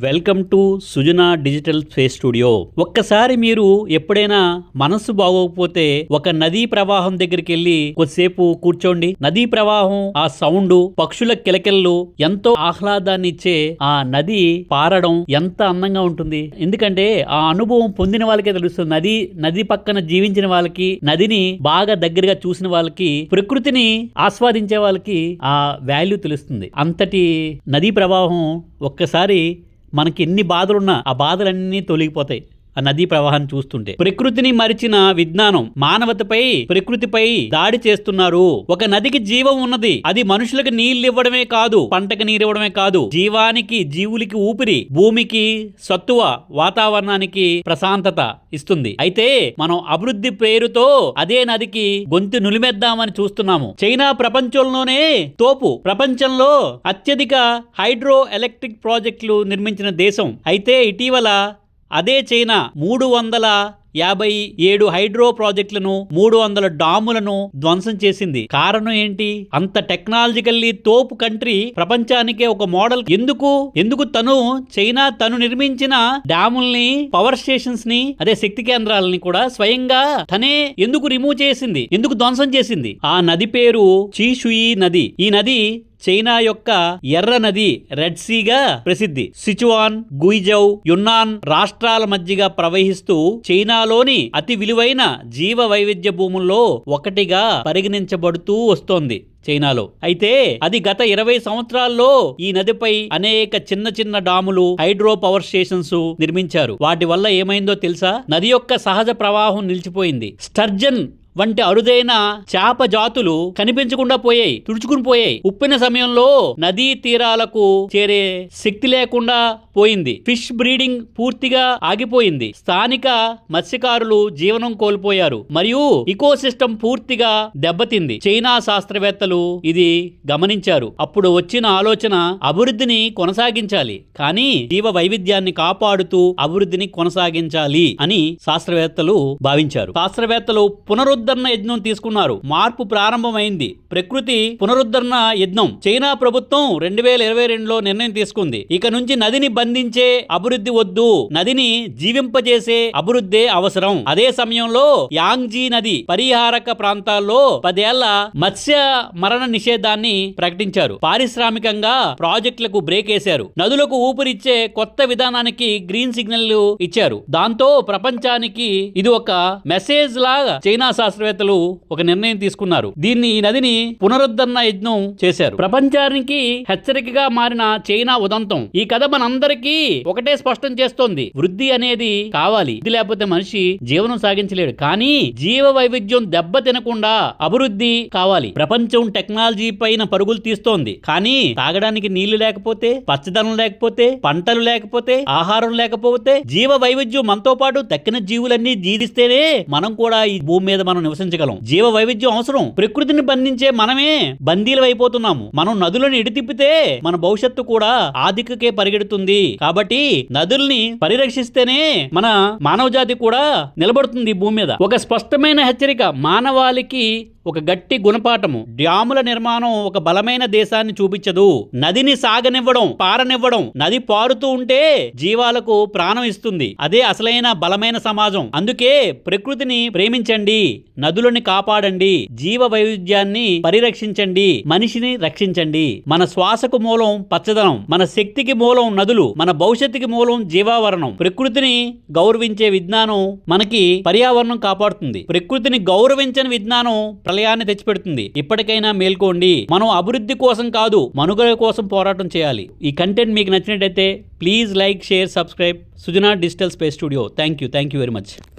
Welcome to Sujana digital space studio. ఒక్కసారి మీరు ఎప్పుడైనా మనస్సు బాగోకపోతే ఒక నదీ ప్రవాహం దగ్గరికి వెళ్ళి కొద్దిసేపు కూర్చోండి. నదీ ప్రవాహం ఆ సౌండ్ పక్షుల కిలకిల్లు ఎంతో ఆహ్లాదాన్ని ఇచ్చే ఆ నది పారడం ఎంత అందంగా ఉంటుంది. ఎందుకంటే ఆ అనుభవం పొందిన వాళ్ళకే తెలుస్తుంది. నది నది పక్కన జీవించిన వాళ్ళకి నదిని బాగా దగ్గరగా చూసిన వాళ్ళకి ప్రకృతిని ఆస్వాదించే వాళ్ళకి ఆ వాల్యూ తెలుస్తుంది. అంతటి నదీ ప్రవాహం ఒక్కసారి మనకి ఎన్ని బాధలున్నా ఆ బాధలన్నీ తొలగిపోతాయి. ఆ నదీ ప్రవాహాన్ని చూస్తుంటే. ప్రకృతిని మరిచిన విజ్ఞానం మానవతపై ప్రకృతిపై దాడి చేస్తున్నారు. ఒక నదికి జీవం ఉన్నది. అది మనుషులకు నీళ్ళు ఇవ్వడమే కాదు పంటకి నీరు ఇవ్వడమే కాదు. జీవానికి జీవులకి ఊపిరి భూమికి సత్తువ వాతావరణానికి ప్రశాంతత ఇస్తుంది. అయితే మనం అభివృద్ధి పేరుతో అదే నదికి గొంతు నులిమెద్దామని చూస్తున్నాము. చైనా ప్రపంచంలోనే తోపు. ప్రపంచంలో అత్యధిక హైడ్రో ఎలక్ట్రిక్ ప్రాజెక్టులు నిర్మించిన దేశం. అయితే ఇటీవల అదే చైనా మూడు వందల యాభై ఏడు హైడ్రో ప్రాజెక్టులను మూడు వందల డాములను ధ్వంసం చేసింది. కారణం ఏంటి? అంత టెక్నాలజికల్లీ తోపు కంట్రీ ప్రపంచానికే ఒక మోడల్. ఎందుకు? ఎందుకు తను చైనా తను నిర్మించిన డాముల్ని పవర్ స్టేషన్స్ని అదే శక్తి కేంద్రాలని కూడా స్వయంగా తనే ఎందుకు రిమూవ్ చేసింది? ఎందుకు ధ్వంసం చేసింది? ఆ నది పేరు చీషుయి నది. ఈ నది చైనా యొక్క ఎర్ర నది రెడ్ సీగా ప్రసిద్ధి. సిచువాన్ గుయిజౌ యున్నాన్ రాష్ట్రాల మధ్యగా ప్రవహిస్తూ చైనాలోని అతి విలువైన జీవ వైవిధ్య భూముల్లో ఒకటిగా పరిగణించబడుతూ వస్తోంది చైనాలో. అయితే అది గత ఇరవై సంవత్సరాల్లో ఈ నదిపై అనేక చిన్న చిన్న డాములు హైడ్రో పవర్ స్టేషన్స్ నిర్మించారు. వాటి వల్ల ఏమైందో తెలుసా? నది యొక్క సహజ ప్రవాహం నిలిచిపోయింది. స్టర్జన్ వంటి అరుదైన చేప జాతులు కనిపించకుండా పోయాయి తుడుచుకుని పోయాయి. ఉప్పిన సమయంలో నదీ తీరాలకు చేరే శక్తి లేకుండా పోయింది. ఫిష్ బ్రీడింగ్ పూర్తిగా ఆగిపోయింది. స్థానిక మత్స్యకారులు జీవనం కోల్పోయారు. మరియు ఇకోసిస్టమ్ పూర్తిగా దెబ్బతింది. చైనా శాస్త్రవేత్తలు ఇది గమనించారు. అప్పుడు వచ్చిన ఆలోచన అభివృద్ధిని కొనసాగించాలి. కానీ జీవ వైవిధ్యాన్ని కాపాడుతూ అభివృద్ధిని కొనసాగించాలి అని శాస్త్రవేత్తలు భావించారు. శాస్త్రవేత్తలు పునరుద్ధ పునరుద్ధరణ యజ్ఞం తీసుకున్నారు. మార్పు ప్రారంభమైంది. ప్రకృతి పునరుద్ధరణ యజ్ఞం. చైనా ప్రభుత్వం రెండు వేల ఇరవై రెండులో నిర్ణయం తీసుకుంది. ఇక నుంచి నదిని బంధించే అభివృద్ధి వద్దు. నదిని జీవింపజేసే అభివృద్ధి అవసరం. అదే సమయంలో యాంగ్జీ నది పరిహారక ప్రాంతాల్లో పదేళ్ళ మత్స్య మరణ నిషేధాన్ని ప్రకటించారు. పారిశ్రామికంగా ప్రాజెక్టులకు బ్రేక్ వేశారు. నదులకు ఊపిరిచ్చే కొత్త విధానానికి గ్రీన్ సిగ్నల్ ఇచ్చారు. దాంతో ప్రపంచానికి ఇది ఒక మెసేజ్ లాగా చైనా శాస్త్ర శాస్త్రవేత్తలు ఒక నిర్ణయం తీసుకున్నారు. దీన్ని ఈ నదిని పునరుద్ధరణ యజ్ఞం చేశారు. ప్రపంచానికి హెచ్చరికగా మారిన చైనా ఉదంతం. ఈ కథ మనందరికీ ఒకటే స్పష్టం చేస్తోంది. వృద్ధి అనేది కావాలి. ఇది లేకపోతే మనిషి జీవనం సాగించలేడు. కానీ జీవ వైవిధ్యం దెబ్బ తినకుండా అభివృద్ధి కావాలి. ప్రపంచం టెక్నాలజీ పైన పరుగులు తీస్తోంది. కానీ తాగడానికి నీళ్ళు లేకపోతే పచ్చదనం లేకపోతే పంటలు లేకపోతే ఆహారం లేకపోతే జీవ వైవిధ్యం మనతో పాటు తక్కిన జీవులన్నీ జీవిస్తేనే మనం కూడా ఈ భూమి మీద మనం నివసించగలం. జీవ వైవిధ్యం అవసరం. ప్రకృతిని బంధించే మనమే బందీలు అయిపోతున్నాము మనం నదులను ఎడితిప్పితే మన భవిష్యత్తు కూడా ఆధిక్యకే పరిగెడుతుంది. కాబట్టి నదుల్ని పరిరక్షిస్తేనే మన మానవ జాతి కూడా నిలబడుతుంది భూమి మీద. ఒక స్పష్టమైన హెచ్చరిక మానవాళికి ఒక గట్టి గుణపాఠము. డ్యాముల నిర్మాణం ఒక బలమైన దేశాన్ని చూపించదు. నదిని సాగనివ్వడం పారనివ్వడం నది పారుతూ ఉంటే జీవాలకు ప్రాణం ఇస్తుంది. అదే అసలైన బలమైన సమాజం. అందుకే ప్రకృతిని ప్రేమించండి నదులని కాపాడండి జీవ వైవిధ్యాన్ని పరిరక్షించండి మనిషిని రక్షించండి. మన శ్వాసకు మూలం పచ్చదనం మన శక్తికి మూలం నదులు మన భవిష్యత్తుకి మూలం జీవావరణం. ప్రకృతిని గౌరవించే విజ్ఞానం మనకి పర్యావరణం కాపాడుతుంది. ప్రకృతిని గౌరవించని విజ్ఞానం ప్రళయాన్ని తెచ్చిపెడుతుంది. ఇప్పటికైనా మేల్కోండి. మనం అభివృద్ధి కోసం కాదు మనుగడ కోసం పోరాటం చేయాలి. ఈ కంటెంట్ మీకు నచ్చినట్టయితే please like share subscribe Sujana digital space studio thank you thank you very much